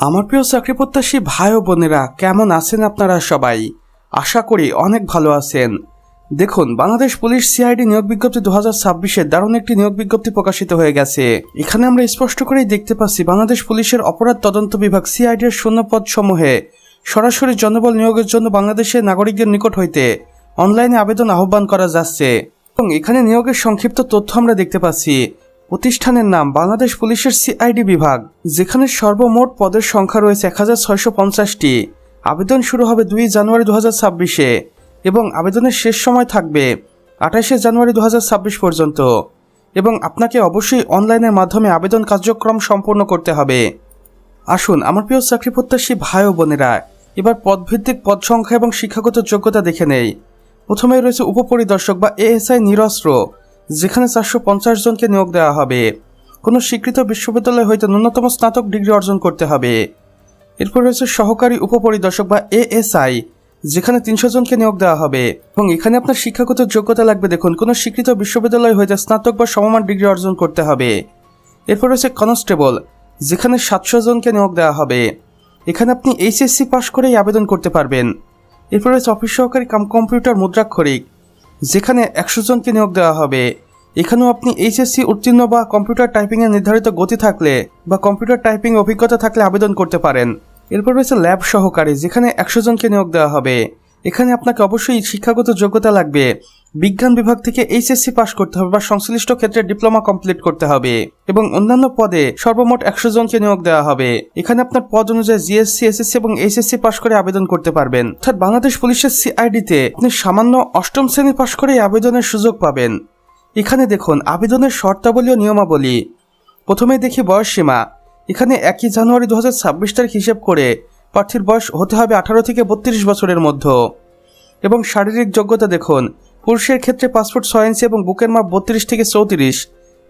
আমার প্রিয় চাকরি প্রত্যাশী ভাই ও বোনেরা, কেমন আছেন আপনারা সবাই? আশা করি অনেক ভালো আছেন। দেখুন, বাংলাদেশ পুলিশ সিআইডি নিয়োগ বিজ্ঞপ্তি দু হাজার ছাব্বিশে দারুণ একটি নিয়োগ বিজ্ঞপ্তি প্রকাশিত হয়ে গেছে। এখানে আমরা স্পষ্ট করেই দেখতে পাচ্ছি, বাংলাদেশ পুলিশের অপরাধ তদন্ত বিভাগ সিআইডির শূন্য পদ সমূহে সরাসরি জনবল নিয়োগের জন্য বাংলাদেশের নাগরিকদের নিকট হইতে অনলাইনে আবেদন আহ্বান করা যাচ্ছে। এবং এখানে নিয়োগের সংক্ষিপ্ত তথ্য আমরা দেখতে পাচ্ছি। প্রতিষ্ঠানের নাম বাংলাদেশ পুলিশের সিআইডি বিভাগ, যেখানে সর্বমোট পদের সংখ্যা রয়েছে এক হাজার ছয়শো পঞ্চাশটি। আবেদন শুরু হবে দুই জানুয়ারি দু হাজার ছাব্বিশে এবং আবেদনের শেষ সময় থাকবে আঠাশে জানুয়ারি দু হাজার ছাব্বিশ পর্যন্ত। এবং আপনাকে অবশ্যই অনলাইনের মাধ্যমে আবেদন কার্যক্রম সম্পূর্ণ করতে হবে। আসুন, আমার প্রিয় চাকরি প্রত্যাশী ভাই ও বোনেরা, এবার পদভিত্তিক পদ সংখ্যা এবং শিক্ষাগত যোগ্যতা দেখে নেই। প্রথমে রয়েছে উপপরিদর্শক বা এএসআই নিরস্ত্র। যেখানে চারশো পঞ্চাশ জনকে নিয়োগ দেওয়া হবে। কোনো স্বীকৃত বিশ্ববিদ্যালয় হইতে ন্যূনতম স্নাতক ডিগ্রি অর্জন করতে হবে। এরপর রয়েছে সহকারী উপপরিদর্শক বা এএসআই, যেখানে তিনশো জনকে নিয়োগ দেওয়া হবে। এবং এখানে আপনার শিক্ষাগত যোগ্যতা লাগবে দেখুন, কোনো স্বীকৃত বিশ্ববিদ্যালয় হইতে স্নাতক বা সমমান ডিগ্রি অর্জন করতে হবে। এরপর রয়েছে কনস্টেবল, যেখানে সাতশো জনকে নিয়োগ দেওয়া হবে। এখানে আপনি এইচএসসি পাশ করেই আবেদন করতে পারবেন। এরপর রয়েছে অফিস সহকারী কাম কম্পিউটার মুদ্রাক্ষরিক যেখানে একশো জনকে নিয়োগ দেওয়া হবে। এখানেও আপনি এইচএসসি উত্তীর্ণ বা কম্পিউটার টাইপিংয়ে নির্ধারিত গতি থাকলে বা কম্পিউটার টাইপিং অভিজ্ঞতা থাকলে আবেদন করতে পারেন। এরপর রয়েছে ল্যাব সহকারী, যেখানে একশো জনকে নিয়োগ দেওয়া হবে। এখানে আপনাকে অবশ্যই শিক্ষাগত যোগ্যতা লাগবে। বিজ্ঞান বিভাগ থেকে এইচএসসি পাশ করতে হবে বা সংশ্লিষ্ট ক্ষেত্রে ডিপ্লোমা কমপ্লিট করতে হবে এবং অন্যান্য পদে সর্বমোট একশো জনকে নিয়োগ দেওয়া হবে। এখানে আপনার পদ অনুযায়ী জিএসসি, এসএসসি এবং এইচএসসি পাশ করে আবেদন করতে পারবেন। অর্থাৎ বাংলাদেশ পুলিশের সিআইডিতে আপনি সামান্য অষ্টম শ্রেণি পাশ করে আবেদনের সুযোগ পাবেন। এখানে দেখুন, আবেদনের শর্তাবলী ও নিয়মাবলী। প্রথমে দেখি বয়স সীমা এখানে একই জানুয়ারি দু হাজার ছাব্বিশ তারিখ হিসেব করে প্রার্থীর বয়স হতে হবে আঠারো থেকে বত্রিশ বছরের মধ্যে। এবং শারীরিক যোগ্যতা দেখুন, পুরুষের ক্ষেত্রে পাসপোর্ট ছয় ইঞ্চি এবং বুকের মাপ বত্রিশ থেকে চৌত্রিশ,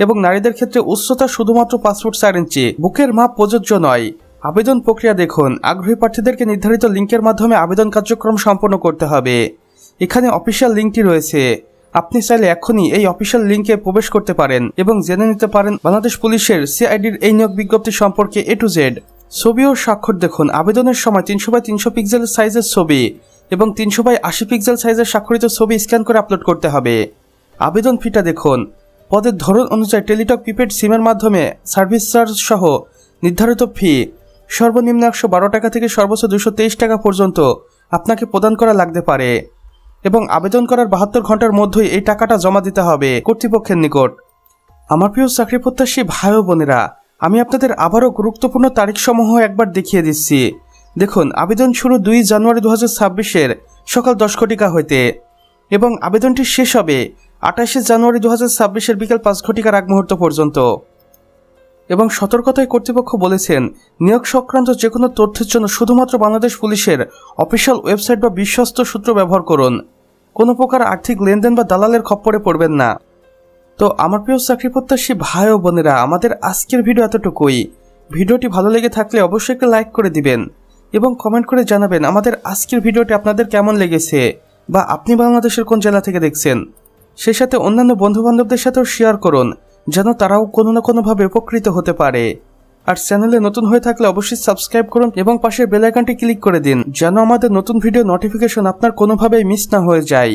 এবং নারীদের ক্ষেত্রে উচ্চতা শুধুমাত্র পাসপোর্ট চার ইঞ্চি। বুকের মাপ প্রযোজ্য নয়। আবেদন প্রক্রিয়া দেখুন, আগ্রহী প্রার্থীদেরকে নির্ধারিত লিঙ্কের মাধ্যমে আবেদন কার্যক্রম সম্পন্ন করতে হবে। এখানে অফিসিয়াল লিঙ্কটি রয়েছে। আপনি চাইলে এখনই এই অফিসিয়াল লিঙ্কে প্রবেশ করতে পারেন এবং জেনে নিতে পারেন বাংলাদেশ পুলিশের সিআইডির এই নিয়োগ বিজ্ঞপ্তি সম্পর্কে এ টু জেড। ছবি ও স্বাক্ষর দেখুন। আবেদনের সময় তিনশো বাই তিনশো পিক্সেল সাইজের ছবি এবং তিনশো বাই আশি পিক্সেল সাইজের স্বাক্ষরিত ছবি স্ক্যান করে আপলোড করতে হবে। আবেদন ফিটা দেখুন। পদের ধরন অনুযায়ী টেলিটক প্রিপেড সিমের মাধ্যমে সার্ভিস চার্জ সহ নির্ধারিত ফি। সর্বনিম্ন একশো বারো টাকা থেকে সর্বোচ্চ দুশো তেইশ টাকা পর্যন্ত আপনাকে প্রদান করা লাগতে পারে এবং আবেদন করার বাহাত্তর ঘণ্টার মধ্যেই এই টাকাটা জমা দিতে হবে কর্তৃপক্ষের নিকট। আমার প্রিয় চাকরি প্রত্যাশী ভাই বোনেরা আমি আপনাদের আবারও গুরুত্বপূর্ণ তারিখসমূহ একবার দেখিয়ে দিচ্ছি। দেখুন, আবেদন শুরু দুই জানুয়ারি দু হাজার ছাব্বিশের সকাল দশ ঘটিকা হইতে। এবং আবেদনটি শেষ হবে আঠাশে জানুয়ারি দু হাজার ছাব্বিশের বিকেল পাঁচ ঘটিকার আগ মুহূর্ত পর্যন্ত। এবং সতর্কতায় কর্তৃপক্ষ বলেছেন, নিয়োগ সংক্রান্ত যে কোনো তথ্যের জন্য শুধুমাত্র বাংলাদেশ পুলিশের অফিসিয়াল ওয়েবসাইট বা বিশ্বস্ত সূত্র ব্যবহার করুন। কোনো প্রকার আর্থিক লেনদেন বা দালালের খপ্পরে পড়বেন না। তো আমার প্রিয় চাকরি প্রত্যাশী ভাই ও বোনেরা, আমাদের আজকের ভিডিও এতটুকুই। ভিডিওটি ভালো লেগে থাকলে অবশ্যই একটা লাইক করে দিবেন এবং কমেন্ট করে জানাবেন আমাদের আজকের ভিডিওটি আপনাদের কেমন লেগেছে বা আপনি বাংলাদেশের কোন জেলা থেকে দেখছেন। সেই সাথে অন্যান্য বন্ধু বান্ধবদের সাথেও শেয়ার করুন, যেন তারাও কোনো না কোনোভাবে উপকৃত হতে পারে। আর চ্যানেলে নতুন হয়ে থাকলে অবশ্যই সাবস্ক্রাইব করুন এবং পাশের বেল আইকনটি ক্লিক করে দিন, যেন আমাদের নতুন ভিডিও নোটিফিকেশন আপনার কোনোভাবেই মিস না হয়ে যায়।